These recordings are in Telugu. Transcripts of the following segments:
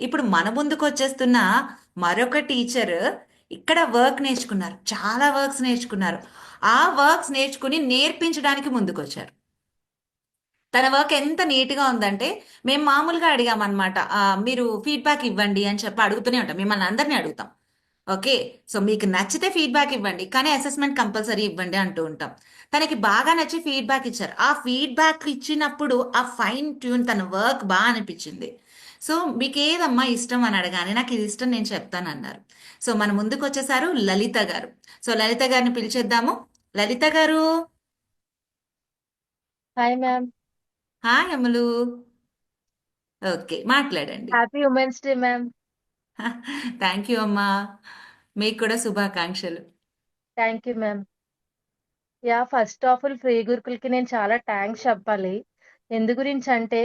ఇప్పుడు మన ముందుకు వచ్చేస్తున్న మరొక టీచర్ ఇక్కడ వర్క్ నేర్చుకున్నారు. చాలా వర్క్స్ నేర్చుకున్నారు. ఆ వర్క్స్ నేర్చుకుని నేర్పించడానికి ముందుకు వచ్చారు తన వర్క్ ఎంత నీట్గా ఉందంటే మేము మామూలుగా అడిగామన్నమాట మీరు ఫీడ్బ్యాక్ ఇవ్వండి అని చెప్పి అడుగుతూనే ఉంటాం. మిమ్మల్ని అందరినీ అడుగుతాం. ఓకే? సో మీకు నచ్చితే ఫీడ్బ్యాక్ ఇవ్వండి కానీ అసెస్మెంట్ కంపల్సరీ ఇవ్వండి అంటూ ఉంటాం. తనకి బాగా నచ్చి ఫీడ్బ్యాక్ ఇచ్చారు. ఆ ఫీడ్బ్యాక్ ఇచ్చినప్పుడు ఆ ఫైన్ ట్యూన్ తన వర్క్ బాగా అనిపించింది. సో మీకు ఏదమ్మా ఇష్టం అని అడగానే నాకు ఇది ఇష్టం నేను చెప్తాను అన్నారు సో మన ముందుకు వచ్చేసారు లలిత గారు. సో లలిత గారిని పిలిచేద్దాము. లలిత గారు! హాయ్ మ్యామ్ హాయ్ అమలు. ఓకే మాట్లాడండి. Happy women's day ma'am thank you అమ్మా. మీకు కూడా శుభాకాంక్షలు. Thank you ma'am yeah first of all free గురుకులకి నేను చాలా థ్యాంక్స్ చెప్పాలి. ఎందు గురించి అంటే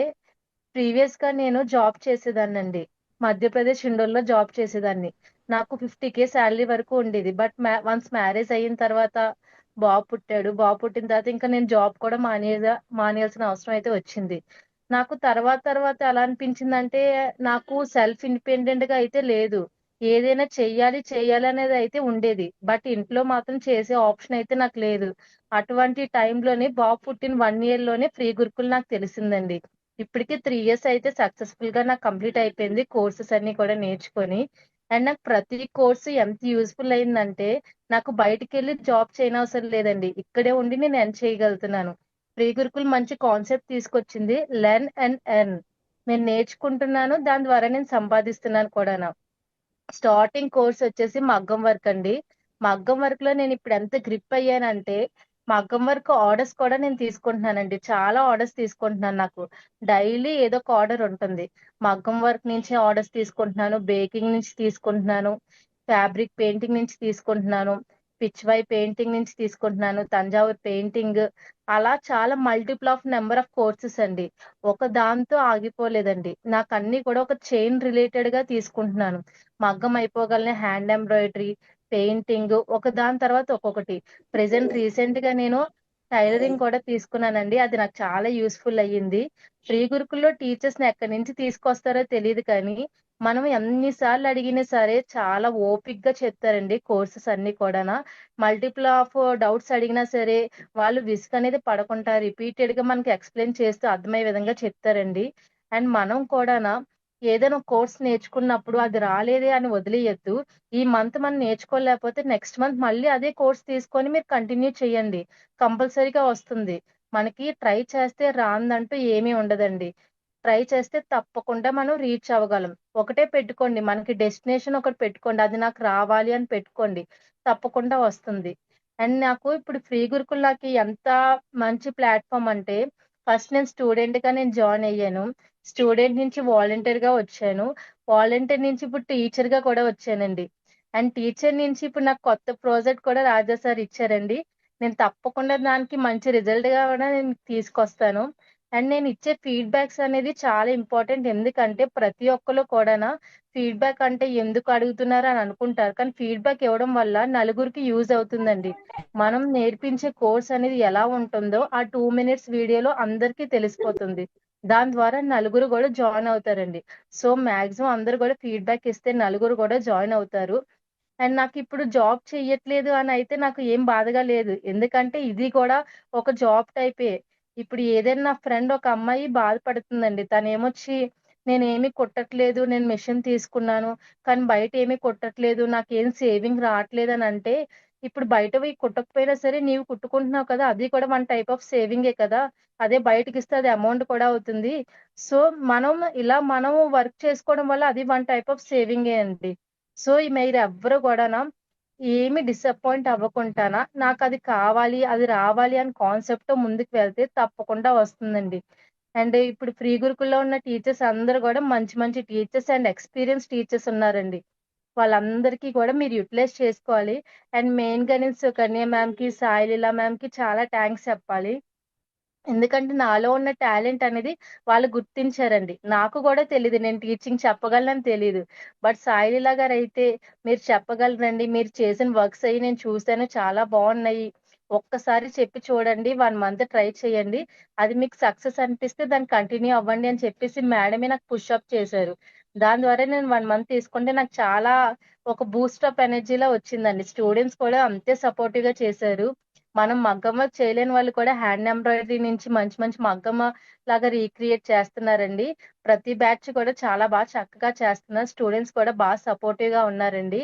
ప్రీవియస్గా నేను జాబ్ చేసేదాన్నండి. మధ్యప్రదేశ్ ఇండోర్లో జాబ్ చేసేదాన్ని. నాకు ఫిఫ్టీ కే శాలరీ వరకు ఉండేది. బట్ వన్స్ మ్యారేజ్ అయిన తర్వాత బాబు పుట్టాడు. బాబు పుట్టిన తర్వాత ఇంకా నేను జాబ్ కూడా మానే మానేయాల్సిన అవసరం అయితే వచ్చింది. నాకు తర్వాత తర్వాత ఎలా అనిపించిందంటే నాకు సెల్ఫ్ ఇండిపెండెంట్గా అయితే లేదు. ఏదైనా చెయ్యాలి చెయ్యాలి అనేది అయితే ఉండేది. బట్ ఇంట్లో మాత్రం చేసే ఆప్షన్ అయితే నాకు లేదు. అటువంటి టైంలోనే బాబు పుట్టిన వన్ ఇయర్లోనే ఫ్రీ గురుకులు నాకు తెలిసిందండి. ఇప్పటికే త్రీ ఇయర్స్ అయితే సక్సెస్ఫుల్గా నాకు కంప్లీట్ అయిపోయింది కోర్సెస్ అన్ని కూడా నేర్చుకొని. అండ్ నాకు ప్రతి కోర్సు ఎంత యూస్ఫుల్ అయిందంటే నాకు బయటికి వెళ్ళి జాబ్ చేయనవసరం లేదండి. ఇక్కడే ఉండి నేను ఎర్న్ చేయగలుగుతున్నాను. ప్రీ గురుకుల్ మంచి కాన్సెప్ట్ తీసుకొచ్చింది లెర్న్ అండ్ ఎర్న్ నేను నేర్చుకుంటున్నాను దాని ద్వారా నేను సంపాదిస్తున్నాను కూడా స్టార్టింగ్ కోర్స్ వచ్చేసి మగ్గం వర్క్ అండి. మగ్గం వర్క్లో నేను ఇప్పుడు ఎంత గ్రిప్ అయ్యానంటే మగ్గం వర్క్ ఆర్డర్స్ కూడా నేను తీసుకుంటున్నానండి. చాలా ఆర్డర్స్ తీసుకుంటున్నాను నాకు. డైలీ ఏదో ఒక ఆర్డర్ ఉంటుంది. మగ్గం వర్క్ నుంచి ఆర్డర్స్ తీసుకుంటున్నాను. బేకింగ్ నుంచి తీసుకుంటున్నాను. ఫ్యాబ్రిక్ పెయింటింగ్ నుంచి తీసుకుంటున్నాను. పిచ్వై పెయింటింగ్ నుంచి తీసుకుంటున్నాను. తంజావూర్ పెయింటింగ్. అలా చాలా multiple of number of courses అండి. ఒక దాంతో ఆగిపోలేదండి. నాకు అన్ని కూడా ఒక చైన్ రిలేటెడ్గా తీసుకుంటున్నాను. మగ్గం అయిపోగలనే హ్యాండ్ ఎంబ్రాయిడరీ పెయింటింగ్ ఒక దాని తర్వాత ఒక్కొక్కటి. ప్రెసెంట్ రీసెంట్గా నేను టైలరింగ్ కూడా తీసుకున్నానండి. అది నాకు చాలా యూస్ఫుల్ అయ్యింది. ఫ్రీ గురుకుల్లో టీచర్స్ని ఎక్కడి నుంచి తీసుకొస్తారో తెలియదు కానీ మనం ఎన్నిసార్లు అడిగినా సరే చాలా ఓపిక్గా చెప్తారండి కోర్సెస్ అన్ని కూడా మల్టిపుల్ ఆఫ్ డౌట్స్ అడిగినా సరే వాళ్ళు విసుగు అనేది పడకుండా రిపీటెడ్గా మనకి ఎక్స్ప్లెయిన్ చేస్తూ అర్థమయ్యే విధంగా చెప్తారండి. అండ్ మనం కూడా ఏదైనా కోర్స్ నేర్చుకున్నప్పుడు అది రాలేదే అని వదిలేయద్దు. ఈ మంత్ మనం నేర్చుకోలేకపోతే నెక్స్ట్ మంత్ మళ్ళీ అదే కోర్స్ తీసుకొని మీరు కంటిన్యూ చేయండి. కంపల్సరీగా వస్తుంది. మనకి ట్రై చేస్తే రాందంటూ ఏమీ ఉండదండి. ట్రై చేస్తే తప్పకుండా మనం రీచ్ అవ్వగలం. ఒకటే పెట్టుకోండి. మనకి డెస్టినేషన్ ఒకటి పెట్టుకోండి. అది నాకు రావాలి అని పెట్టుకోండి. తప్పకుండా వస్తుంది. అండ్ నాకు ఇప్పుడు ఫ్రీ గురుకుల్లాకి ఎంత మంచి ప్లాట్ఫామ్ అంటే ఫస్ట్ నేను స్టూడెంట్గా నేను జాయిన్ అయ్యాను. స్టూడెంట్ నుంచి వాలంటీర్గా వచ్చాను. వాలంటీర్ నుంచి ఇప్పుడు టీచర్గా కూడా వచ్చానండి. అండ్ టీచర్ నుంచి ఇప్పుడు నాకు కొత్త ప్రాజెక్ట్ కూడా రాజా సార్ ఇచ్చారండి. నేను తప్పకుండా దానికి మంచి రిజల్ట్గా కూడా నేను తీసుకొస్తాను. అండ్ నేను ఇచ్చే ఫీడ్బ్యాక్స్ అనేది చాలా ఇంపార్టెంట్. ఎందుకంటే ప్రతి ఒక్కరు కూడా ఫీడ్బ్యాక్ అంటే ఎందుకు అడుగుతున్నారు అని అనుకుంటారు. కానీ ఫీడ్బ్యాక్ ఇవ్వడం వల్ల నలుగురికి యూజ్ అవుతుందండి. మనం నేర్పించే కోర్స్ అనేది ఎలా ఉంటుందో ఆ టూ మినిట్స్ వీడియోలో అందరికీ తెలిసిపోతుంది. దాని ద్వారా నలుగురు కూడా జాయిన్ అవుతారండి. సో మాక్సిమం అందరు కూడా ఫీడ్బ్యాక్ ఇస్తే నలుగురు కూడా జాయిన్ అవుతారు. అండ్ నాకు ఇప్పుడు జాబ్ చెయ్యట్లేదు అని అయితే నాకు ఏం బాధగా లేదు. ఎందుకంటే ఇది కూడా ఒక జాబ్ టైపే. ఇప్పుడు ఏదైనా నా ఫ్రెండ్ ఒక అమ్మాయి బాధపడుతుందండి. తను ఏమొచ్చి నేను ఏమి కొట్టట్లేదు నేను మిషన్ తీసుకున్నాను కానీ బయట ఏమీ కొట్టట్లేదు నాకేం సేవింగ్ రావట్లేదు అని అంటే ఇప్పుడు బయట కుట్టకపోయినా సరే నీవు కుట్టుకుంటున్నావు కదా అది కూడా వన్ టైప్ ఆఫ్ సేవింగే కదా. అదే బయటకి ఇస్తే అది అమౌంట్ కూడా అవుతుంది. సో మనం ఇలా మనం వర్క్ చేసుకోవడం వల్ల అది వన్ టైప్ ఆఫ్ సేవింగే అండి. సో మీరు ఎవ్వరు కూడానా ఏమి డిసప్పాయింట్ అవ్వకుండానా నాకు అది కావాలి అది రావాలి అని కాన్సెప్ట్ ముందుకు వెళ్తే తప్పకుండా వస్తుందండి. అండ్ ఇప్పుడు ఫ్రీ గురుకుల్లో ఉన్న టీచర్స్ అందరూ కూడా మంచి మంచి టీచర్స్ అండ్ ఎక్స్పీరియన్స్ టీచర్స్ ఉన్నారండి. వాళ్ళందరికీ కూడా మీరు యూటిలైజ్ చేసుకోవాలి. అండ్ మెయిన్గా నేను సుకన్య మ్యామ్కి సాయిలీలా మ్యామ్కి చాలా థ్యాంక్స్ చెప్పాలి. ఎందుకంటే నాలో ఉన్న టాలెంట్ అనేది వాళ్ళు గుర్తించారండి. నాకు కూడా తెలియదు నేను టీచింగ్ చెప్పగలనని తెలియదు బట్ సాయిలీలా గారు అయితే మీరు చెప్పగలరండి. మీరు చేసిన వర్క్స్ అయ్యి నేను చూశాను. చాలా బాగున్నాయి. ఒక్కసారి చెప్పి చూడండి. వన్ మంత్ ట్రై చేయండి. అది మీకు సక్సెస్ అనిపిస్తే దాన్ని కంటిన్యూ అవ్వండి అని చెప్పేసి మేడమే నాకు పుష్ అప్ చేశారు. దాని ద్వారా నేను వన్ మంత్ తీసుకుంటే నాకు చాలా ఒక బూస్ట్ అప్ ఎనర్జీలా వచ్చిందండి. స్టూడెంట్స్ కూడా అంతే సపోర్టివ్గా చేశారు. మనం మగ్గం వర్క్ చేయలేని వాళ్ళు కూడా హ్యాండ్ ఎంబ్రాయిడరీ నుంచి మంచి మంచి మగ్గం లాగా రీక్రియేట్ చేస్తున్నారండి. ప్రతి బ్యాచ్ కూడా చాలా బాగా చక్కగా చేస్తున్నారు. స్టూడెంట్స్ కూడా బాగా సపోర్టివ్గా ఉన్నారండి.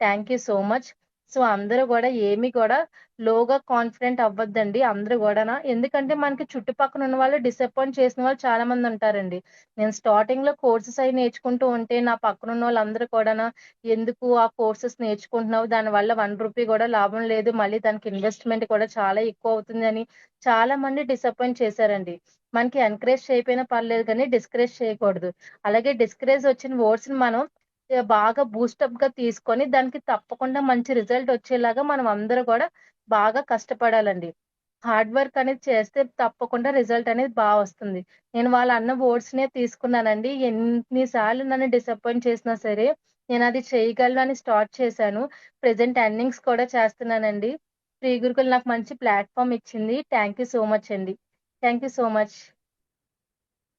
Thank you so much so అందరూ కూడా ఏమి కూడా లోగా కాన్ఫిడెంట్ అవ్వద్దండి అందరూ కూడా ఎందుకంటే మనకి చుట్టుపక్కల ఉన్న వాళ్ళు డిసప్పాయింట్ చేసిన వాళ్ళు చాలా మంది ఉంటారండి. నేను స్టార్టింగ్లో కోర్సెస్ అవి నేర్చుకుంటూ ఉంటే నా పక్కన ఉన్న వాళ్ళందరూ కూడా ఎందుకు ఆ కోర్సెస్ నేర్చుకుంటున్నావు? దాని వల్ల వన్ రూపీ కూడా లాభం లేదు. మళ్ళీ దానికి ఇన్వెస్ట్మెంట్ కూడా చాలా ఎక్కువ అవుతుంది అని చాలా మంది డిసప్పాయింట్ చేశారండి. మనకి ఎంకరేజ్ చేయకపోయినా పర్లేదు కానీ డిస్కరేజ్ చేయకూడదు. అలాగే డిస్కరేజ్ వచ్చిన వర్డ్స్ని మనం బాగా బూస్టప్గా తీసుకొని దానికి తప్పకుండా మంచి రిజల్ట్ వచ్చేలాగా మనం అందరూ కూడా బాగా కష్టపడాలండి. హార్డ్ వర్క్ అనేది చేస్తే తప్పకుండా రిజల్ట్ అనేది బాగా వస్తుంది. నేను వాళ్ళ అన్న ఓట్స్ నే తీసుకున్నానండి. ఎన్నిసార్లు నన్ను డిసప్పాయింట్ చేసినా సరే నేను అది చేయగలను అని స్టార్ట్ చేశాను. ప్రెసెంట్ ఎర్నింగ్స్ కూడా చేస్తున్నానండి. శ్రీ గురుకులు నాకు మంచి ప్లాట్ఫామ్ ఇచ్చింది. థ్యాంక్ యూ సో మచ్ అండి. Thank you so much